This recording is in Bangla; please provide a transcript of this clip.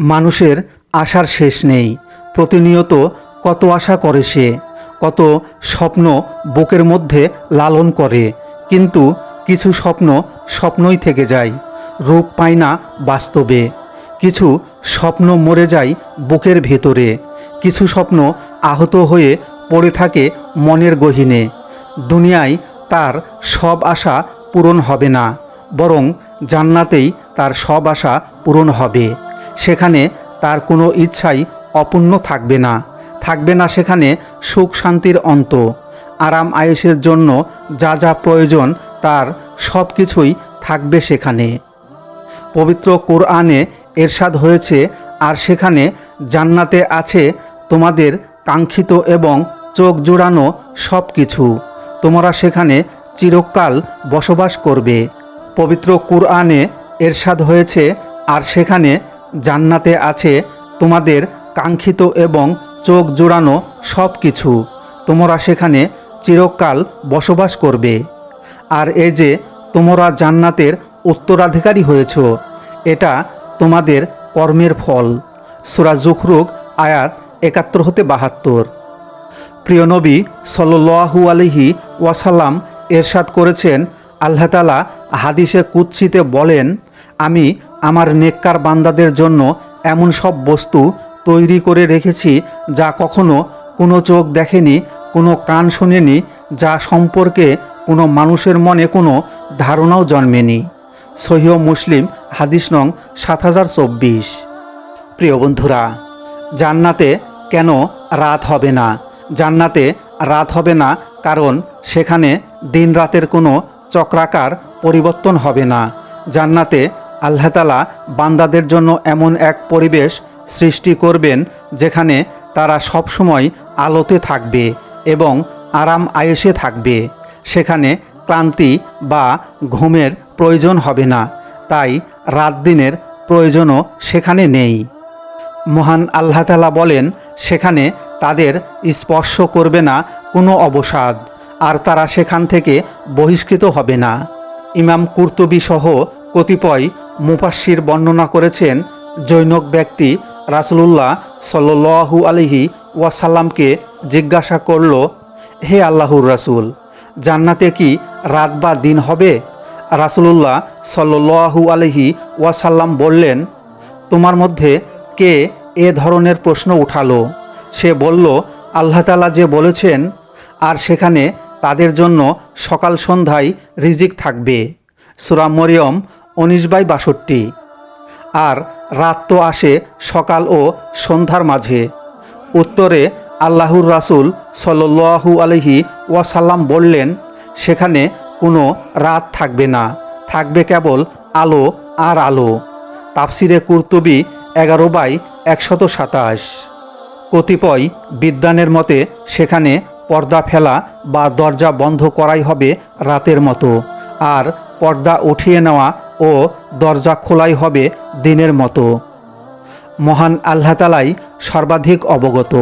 মানুষের আশার শেষ নেই। প্রতিনিয়ত কত আশা করে সে, কত স্বপ্ন বুকের মধ্যে লালন করে। কিন্তু কিছু স্বপ্ন স্বপ্নই থেকে যায়, রূপ পায় না বাস্তবে। কিছু স্বপ্ন মরে যায় বুকের ভেতরে। কিছু স্বপ্ন আহত হয়ে পড়ে থাকে মনের গহীনে। দুনিয়ায় তার সব আশা পূরণ হবে না, বরং জান্নাতেই তার সব আশা পূরণ হবে। সেখানে তার কোনো ইচ্ছাই অপূর্ণ থাকবে না। থাকবে না সেখানে সুখ শান্তির অন্ত। আরাম আয়েসের জন্য যা যা প্রয়োজন তার সব কিছুই থাকবে সেখানে। পবিত্র কোরআনে এরশাদ হয়েছে, আর সেখানে জান্নাতে আছে তোমাদের কাঙ্ক্ষিত এবং চোখ জোড়ানো সব কিছু। তোমরা সেখানে চিরকাল বসবাস করবে। পবিত্র কোরআনে এরশাদ হয়েছে, আর সেখানে জান্নাতে আছে তোমাদের কাঙ্ক্ষিত এবং চোখ জোড়ানো সব কিছু তোমরা সেখানে চিরকাল বসবাস করবে। আর এই যে তোমরা জান্নাতের উত্তরাধিকারী হয়েছ, এটা তোমাদের কর্মের ফল। সুরা জুখরুক আয়াত একাত্তর হতে বাহাত্তর। প্রিয় নবী সল্লু আলহি ওয়াসাল্লাম এরশাদ করেছেন আল্লাহতালা হাদিসে কুৎসিতে বলেন, আমি আমার নেককার বান্দাদের জন্য এমন সব বস্তু তৈরি করে রেখেছি যা কখনো কোনো চোখ দেখেনি, কোনো কান শোনেনি, যা সম্পর্কে কোনো মানুষের মনে কোনো ধারণাও জন্মেনি। সহিহ মুসলিম, হাদিস নং সাত হাজার চব্বিশ। প্রিয় বন্ধুরা, জান্নাতে কেন রাত হবে না? জান্নাতে রাত হবে না কারণ সেখানে দিন রাতের কোনো চক্রাকার পরিবর্তন হবে না। জান্নাতে আল্লাহ তালা বান্দাদের জন্য এমন এক পরিবেশ সৃষ্টি করবেন যেখানে তারা সবসময় আলোতে থাকবে এবং আরাম আয়েসে থাকবে। সেখানে ক্লান্তি বা ঘুমের প্রয়োজন হবে না। তাই রাত দিনের প্রয়োজনও সেখানে নেই। মহান আল্লাহ তালা বলেন, সেখানে তাদের স্পর্শ করবে না কোনো অবসাদ, আর তারা সেখান থেকে বহিষ্কৃত হবে না। ইমাম কুর্তুবি সহ কতিপয় মুফাসির বর্ণনা করেছেন জৈনক ব্যক্তি রাসুলুল্লাহ সাল্লু আলহি ওয়াসাল্লামকে জিজ্ঞাসা করল, হে আল্লাহুর রাসুল, জান্নাতে কি রাত বা দিন হবে? রাসুলুল্লাহ সাল্লু আলহি ওয়াসাল্লাম বললেন, তোমার মধ্যে কে এ ধরনের প্রশ্ন উঠালো? সে বলল, আল্লাহ তালা যে বলেছেন, আর সেখানে তাদের জন্য সকাল সন্ধ্যায় রিজিক থাকবে। সুরা মরিয়ম উনিশ বাই বাষট্টি। আর রাত তো আসে সকাল ও সন্ধ্যার মাঝে। উত্তরে আল্লাহুর রাসুল সল্লু আলহি ওয়াসাল্লাম বললেন, সেখানে কোনো রাত থাকবে না। থাকবে কেবল আলো আর আলো। তাফসিরে কুর্তুবি এগারো বাই একশত সাতাশ। কতিপয় বিদ্যানের মতে, সেখানে পর্দা ফেলা বা দরজা বন্ধ করাই হবে রাতের মতো। আর পর্দা উঠিয়ে নেওয়া ও দরজা খোলাই হবে দিনের মতো। মহান আল্লাহতালাই সর্বাধিক অবগত।